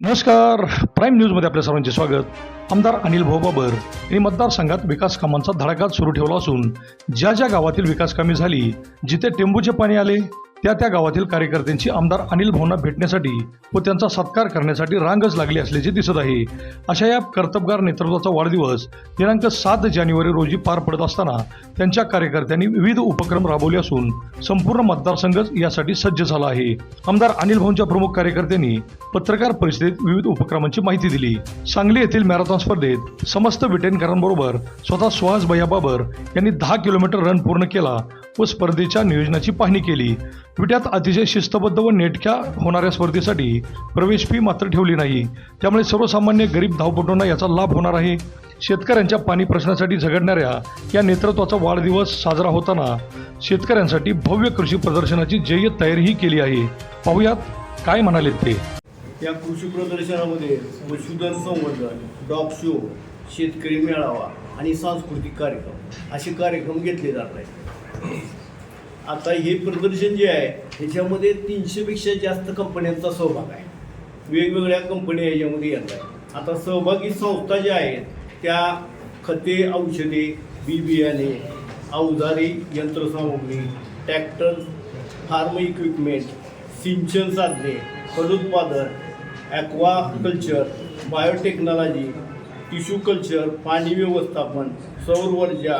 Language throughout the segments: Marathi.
नमस्कार. प्राईम न्यूजमध्ये आपल्या सर्वांचे स्वागत. आमदार अनिल भाऊ बाबर यांनी मतदारसंघात विकास कामांचा धडाकाच सुरू ठेवला असून ज्या ज्या गावातील विकास कामे झाली जिथे टेंबूचे पाणी आले त्या त्या गावातील कार्यकर्त्यांची आमदार अनिल भाऊंना भेटण्यासाठी व त्यांचा सत्कार करण्यासाठी रांगच लागली असल्याचे दिसत आहे. अशा या कर्तबगार नेतृत्वाचा वाढदिवस दिनांक सात जानेवारी रोजी पार पडत असताना त्यांच्या कार्यकर्त्यांनी विविध उपक्रम राबवले असून संपूर्ण मतदारसंघच यासाठी सज्ज झाला आहे. आमदार अनिल भाऊंच्या प्रमुख कार्यकर्त्यांनी पत्रकार परिषदेत विविध उपक्रमांची माहिती दिली. सांगली येथील मॅरेथॉन स्पर्धेत समस्त ब्रिटेनकरांबरोबर स्वतः सुहास भैया बाबर यांनी दहा किलोमीटर रन पूर्ण केला व स्पर्धेच्या नियोजनाची पाहणी केली. विट्यात अतिशय शिस्तबद्ध व नेटक्या होणाऱ्या स्पर्धेसाठी प्रवेश फी मात्र ठेवली नाही. त्यामुळे सर्वसामान्य गरीब धावपटूंना याचा लाभ होणार आहे. शेतकऱ्यांच्या पाणी प्रश्नासाठी झगडणाऱ्या या नेतृत्वाचा वाढदिवस साजरा होताना शेतकऱ्यांसाठी भव्य कृषी प्रदर्शनाची जय्य तयारीही केली आहे. पाहुयात काय म्हणाले ते? या कृषी प्रदर्शनामध्ये पशुधन संवर्धन डॉग शो शेतकरी मेळावा आणि सांस्कृतिक कार्यक्रम असे कार्यक्रम घेतले जात आहेत. आता हे प्रदर्शन जे आहे ह्याच्यामध्ये तीनशेपेक्षा जास्त कंपन्यांचा सहभाग आहे. वेगवेगळ्या कंपन्या याच्यामध्ये येत आहेत. आता सहभागी संस्था ज्या आहेत त्या खते औषधे बी बियाणे अवजारे यंत्रसामुग्री ट्रॅक्टर फार्म इक्विपमेंट सिंचन साधने फलोत्पादन aquaculture biotechnology tissue culture पाणी व्यवस्थापन सौर ऊर्जा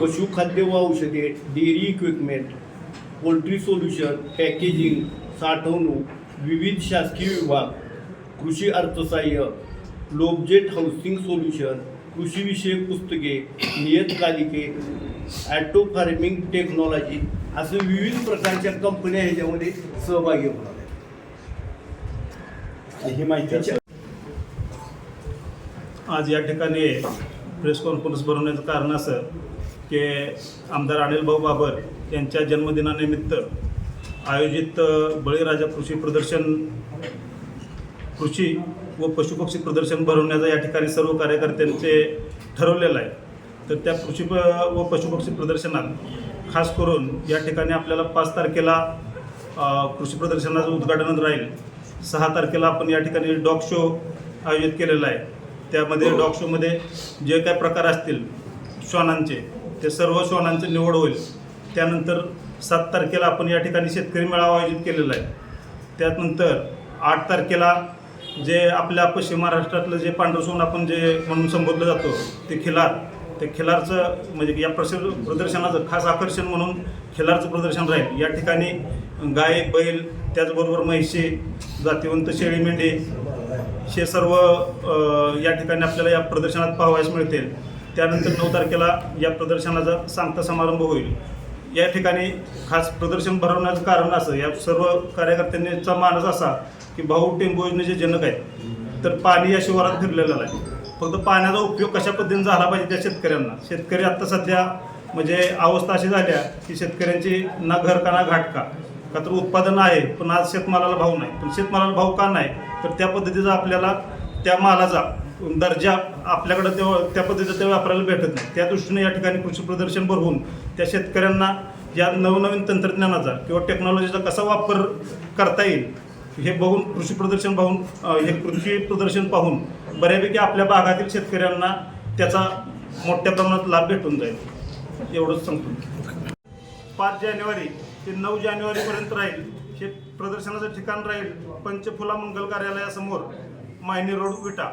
पशुखाद्य व औषधे dairy equipment poultry solution packaging साठवणूक विविध शासकीय विभाग कृषी अर्थसहाय्य लोबजेट हाऊसिंग सोल्युशन कृषीविषयक पुस्तके नियतकालिके ॲटो फार्मिंग टेक्नॉलॉजी असे विविध प्रकारच्या कंपन्या ह्याच्यामध्ये सहभागी होणार आहेत. ही माहिती आज या ठिकाणी प्रेस कॉन्फरन्स भरवण्याचं कारण असं की आमदार अनिलभाऊ बाबर यांच्या जन्मदिनानिमित्त आयोजित बळीराजा कृषी प्रदर्शन कृषी व पशुपक्षी प्रदर्शन भरवण्याचा या ठिकाणी सर्व कार्यकर्त्यांचे ठरवलेलं आहे. तर त्या कृषी प- व पशुपक्षी प्रदर्शनात खास करून या ठिकाणी आपल्याला पाच तारखेला कृषी प्रदर्शनाचं उद्घाटन राहील. सहा तारखेला आपण या ठिकाणी डॉग शो आयोजित केलेला आहे. त्यामध्ये डॉग शोमध्ये जे काय प्रकार असतील श्वानांचे ते सर्व श्वानांची निवड होईल. त्यानंतर सात तारखेला आपण या ठिकाणी शेतकरी मेळावा आयोजित केलेला आहे. त्यानंतर आठ तारखेला जे आपल्या पश्चिम महाराष्ट्रातलं जे पांढरसोन आपण जे म्हणून संबोधलं जातो ते खिलार. ते खिलारचं म्हणजे या प्रस प्रदर्शनाचं खास आकर्षण म्हणून खिलारचं प्रदर्शन राहील. या ठिकाणी गाय बैल त्याचबरोबर म्हैशी जातिवंत शेळी मेंढी हे सर्व या ठिकाणी आपल्याला या प्रदर्शनात पाहावयास मिळतील. त्यानंतर नऊ तारखेला या प्रदर्शनाचा सांगता समारंभ होईल. या ठिकाणी खास प्रदर्शन भरवण्याचं कारण असं या सर्व कार्यकर्त्यांचा मानस असा की भाऊ टेंबू योजनेचे जनक आहेत. तर पाणी या शिवारात फिरलेलं आहे फक्त पाण्याचा उपयोग कशा पद्धतीने झाला पाहिजे त्या शेतकऱ्यांना. शेतकरी आत्ता सध्या म्हणजे अवस्था अशी झाल्या की शेतकऱ्यांची ना घर का ना घाट का. का तर उत्पादन आहे पण आज शेतमालाला भाव नाही. पण शेतमालाला भाव का नाही तर त्या पद्धतीचा आपल्याला त्या मालाचा दर्जा आपल्याकडं तेव्हा त्या पद्धतीचं ते वापरायला भेटत नाही. त्या दृष्टीने या ठिकाणी कृषी प्रदर्शन भरवून त्या शेतकऱ्यांना या नवनवीन तंत्रज्ञानाचा किंवा टेक्नॉलॉजीचा कसा वापर करता येईल हे बघून कृषी प्रदर्शन पाहून हे कृषी प्रदर्शन पाहून बऱ्यापैकी आपल्या भागातील शेतकऱ्यांना त्याचा मोठ्या प्रमाणात लाभ भेटून जाईल. एवढंच सांगतो. पाच जानेवारी ते नऊ जानेवारीपर्यंत राहील. हे प्रदर्शनाचं ठिकाण राहील पंचफुला मंगल कार्यालयासमोर मायनी रोड विटा.